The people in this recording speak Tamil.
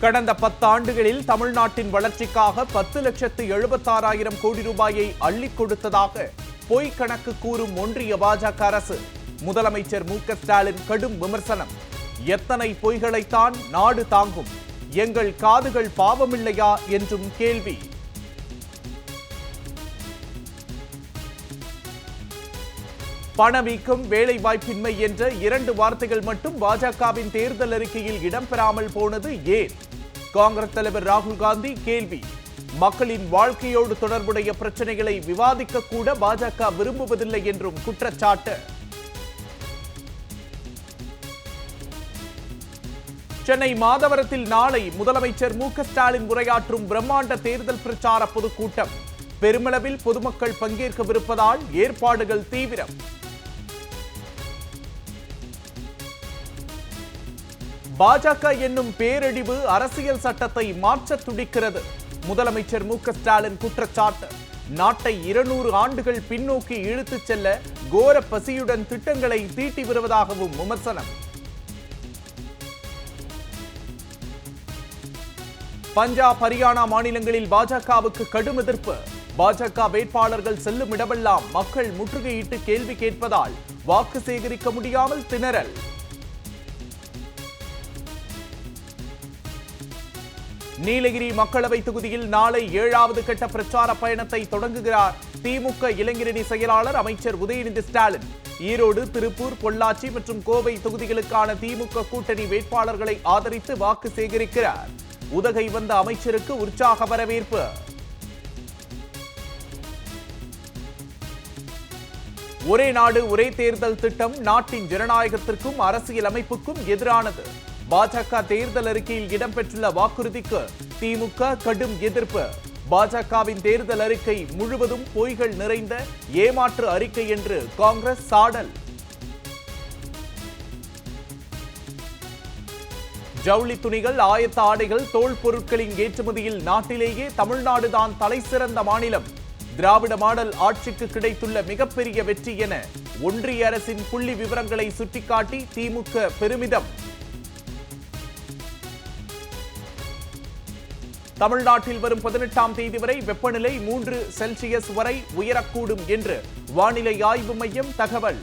கடந்த பத்தாண்டுகளில் தமிழ்நாட்டின் வளர்ச்சிக்காக பத்து லட்சத்து எழுபத்தாறாயிரம் கோடி ரூபாயை அள்ளிக் கொடுத்ததாக பொய் கணக்கு கூறும் ஒன்றிய பாஜக அரசு. முதலமைச்சர் மு க ஸ்டாலின் கடும் விமர்சனம். எத்தனை பொய்களைத்தான் நாடு தாங்கும். எங்கள் காதுகள் பாவமில்லையா என்றும் கேள்வி. பணவீக்கம் வேலை வாய்ப்பின்மை என்ற இரண்டு வார்த்தைகள் மட்டும் பாஜகவின் தேர்தல் அறிக்கையில் இடம்பெறாமல் போனது ஏன்? காங்கிரஸ் தலைவர் ராகுல் காந்தி கேள்வி. மக்களின் வாழ்க்கையோடு தொடர்புடைய பிரச்சனைகளை விவாதிக்க கூட பாஜக விரும்புவதில்லை என்றும் குற்றச்சாட்டு. சென்னை மாதவரத்தில் நாளை முதலமைச்சர் மு ஸ்டாலின் உரையாற்றும் பிரம்மாண்ட தேர்தல் பிரச்சார பொதுக்கூட்டம். பெருமளவில் பொதுமக்கள் பங்கேற்கவிருப்பதால் ஏற்பாடுகள் தீவிரம். பாஜக என்னும் பேரழிவு அரசியல் சட்டத்தை மாற்ற துடிக்கிறது. முதலமைச்சர் மு ஸ்டாலின் குற்றச்சாட்டு. நாட்டை இருநூறு ஆண்டுகள் பின்னோக்கி இழுத்துச் செல்ல கோர பசியுடன் திட்டங்களை தீட்டி வருவதாகவும் விமர்சனம். பஞ்சாப் ஹரியானா மாநிலங்களில் பாஜகவுக்கு கடும் எதிர்ப்பு. பாஜக வேட்பாளர்கள் செல்லும் இடமெல்லாம் மக்கள் முற்றுகையிட்டு கேள்வி கேட்பதால் வாக்கு சேகரிக்க முடியாமல் திணறல். நீலகிரி மக்களவை தொகுதியில் நாளை ஏழாவது கட்ட பிரச்சார பயணத்தை தொடங்குகிறார் திமுக இளைஞரணி செயலாளர் அமைச்சர் உதயநிதி ஸ்டாலின். ஈரோடு திருப்பூர் பொள்ளாச்சி மற்றும் கோவை தொகுதிகளுக்கான திமுக கூட்டணி வேட்பாளர்களை ஆதரித்து வாக்கு சேகரிக்கிறார். உதகை வந்த அமைச்சருக்கு உற்சாக வரவேற்பு. ஒரே நாடு ஒரே தேர்தல் திட்டம் நாட்டின் ஜனநாயகத்திற்கும் அரசியல் அமைப்புக்கும் எதிரானது. பாஜக தேர்தல் அறிக்கையில் இடம்பெற்றுள்ள வாக்குறுதிக்கு திமுக கடும் எதிர்ப்பு. பாஜகவின் தேர்தல் அறிக்கை முழுவதும் பொய்கள் நிறைந்த ஏமாற்று அறிக்கை என்று காங்கிரஸ் சாடல். ஜவுளி துணிகள் ஆயத்த ஆடைகள் தோல் பொருட்களின் ஏற்றுமதியில் நாட்டிலேயே தமிழ்நாடுதான் தலைசிறந்த மாநிலம். திராவிட மாடல் ஆட்சிக்கு கிடைத்துள்ள மிகப்பெரிய வெற்றி என ஒன்றிய அரசின் புள்ளி விவரங்களை சுட்டிக்காட்டி திமுக பெருமிதம். தமிழ்நாட்டில் வரும் பதினெட்டாம் தேதி வரை வெப்பநிலை மூன்று செல்சியஸ் வரை உயரக்கூடும் என்று வானிலை ஆய்வு மையம் தகவல்.